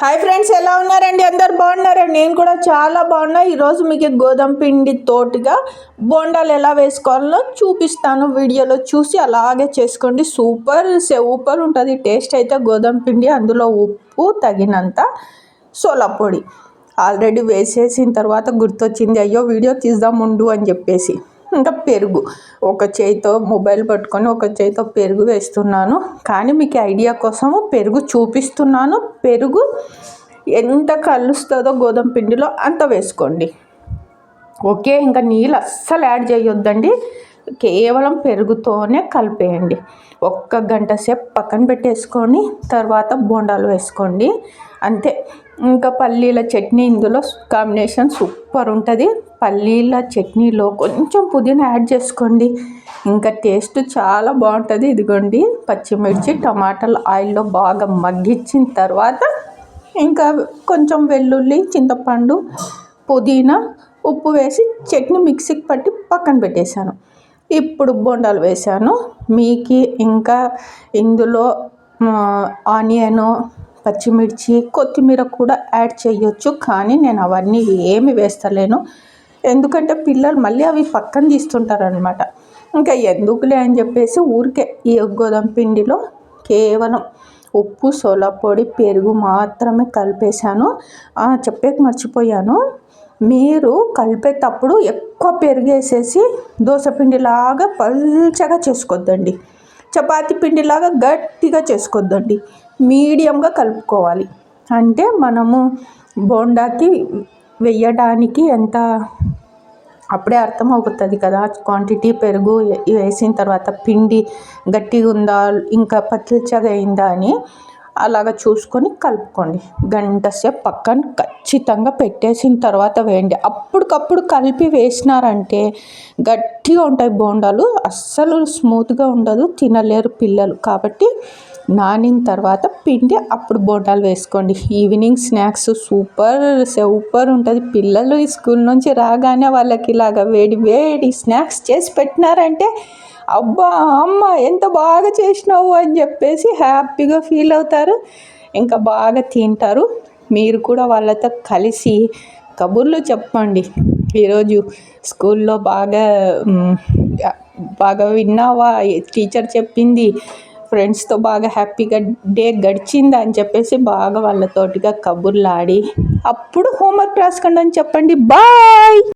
Hi friends ఎలా ఉన్నారండి? అందరు బాగున్నారా నేను కూడా చాలా బాగున్నా. ఈరోజు మీకు గోధుమ పిండి తోటిగా బోండాలు ఎలా వేసుకోవాలో చూపిస్తాను. వీడియోలో చూసి అలాగే చేసుకోండి. సూపర్ సూపర్ ఉంటుంది. టేస్ట్ అయితే గోధుమ పిండి అందులో ఉప్పు తగినంత సోలా పొడి. ఆల్రెడీ వేసేసిన తర్వాత గుర్తొచ్చింది. అయ్యో వీడియో తీద్దాం ఉండు అని చెప్పేసి. ఇంకా పెరుగు. ఒక చేయితో మొబైల్ పట్టుకొని ఒక చేయితో పెరుగు వేస్తున్నాను. కానీ మీకు ఐడియా కోసము పెరుగు చూపిస్తున్నాను. పెరుగు ఎంత కలుస్తుందో గోధుమ పిండిలో అంత వేసుకోండి. ఓకే ఇంకా నీళ్ళు అస్సలు యాడ్ చేయొద్దండి. కేవలం పెరుగుతోనే కలిపేయండి. ఒక్క గంట సేపు పక్కన పెట్టేసుకొని తర్వాత బోండాలు వేసుకోండి. అంతే. ఇంకా పల్లీల చట్నీ ఇందులో కాంబినేషన్ సూపర్ ఉంటుంది. పల్లీల చట్నీలో కొంచెం పుదీనా యాడ్ చేసుకోండి. ఇంకా టేస్ట్ చాలా బాగుంటుంది. ఇదిగోండి పచ్చిమిర్చి టమాటాలు ఆయిల్లో బాగా మగ్గించిన తర్వాత ఇంకా కొంచెం వెల్లుల్లి చింతపండు పుదీనా ఉప్పు వేసి చట్నీ మిక్సీకి పట్టి పక్కన పెట్టేశాను. ఇప్పుడు బొండాలు వేసాను మీకు ఇంకా ఇందులో ఆనియను పచ్చిమిర్చి కొత్తిమీర కూడా యాడ్ చేయొచ్చు. కానీ నేను అవన్నీ ఏమి వేస్తలేను. ఎందుకంటే పిల్లలు మళ్ళీ అవి పక్కన తీస్తుంటారనమాట ఇంకా ఎందుకులే అని చెప్పేసి ఊరికే ఈ గోధుమ పిండిలో కేవలం ఉప్పు సోలా పొడి పెరుగు మాత్రమే కలిపేశాను. చెప్పేక మర్చిపోయాను. మీరు కలిపేటప్పుడు ఎక్కువ పెరిగేసేసి పిండిలాగా పల్చగా చేసుకోవద్దండి చపాతి పిండిలాగా గట్టిగా చేసుకోవద్దండి మీడియంగా కలుపుకోవాలి. అంటే మనము బోండాకి వెయ్యడానికి ఎంత అప్పుడే అర్థం అవుతుంది కదా. క్వాంటిటీ పెరుగు వేసిన తర్వాత పిండి గట్టిగా ఉందా ఇంకా పతిల్చగా అయిందా అని అలాగ చూసుకొని కలుపుకోండి. గంట సేపు పక్కన ఖచ్చితంగా పెట్టేసిన తర్వాత వేయండి. అప్పటికప్పుడు కలిపి వేసినారంటే గట్టిగా ఉంటాయి బోండాలు. అస్సలు స్మూత్గా ఉండదు తినలేరు పిల్లలు. కాబట్టి నానిన తర్వాత పిండి అప్పుడు బోటాలు వేసుకోండి. ఈవినింగ్ స్నాక్స్ సూపర్ సూపర్ ఉంటుంది. పిల్లలు ఈ స్కూల్ నుంచి రాగానే వాళ్ళకి ఇలాగ వేడి వేడి స్నాక్స్ చేసి పెట్టినారంటే అబ్బా అమ్మ ఎంత బాగా చేసినావు అని చెప్పేసి హ్యాపీగా ఫీల్ అవుతారు. ఇంకా బాగా తింటారు. మీరు కూడా వాళ్ళతో కలిసి కబుర్లు చెప్పండి. ఈరోజు స్కూల్లో బాగా బాగా విన్నావా? టీచర్ చెప్పింది. ఫ్రెండ్స్తో బాగా హ్యాపీగా డే గడిచింది అని చెప్పేసి బాగా వాళ్ళతోటిగా కబుర్లాడి అప్పుడు హోంవర్క్ రాసుకోండి అని చెప్పండి. బాయ్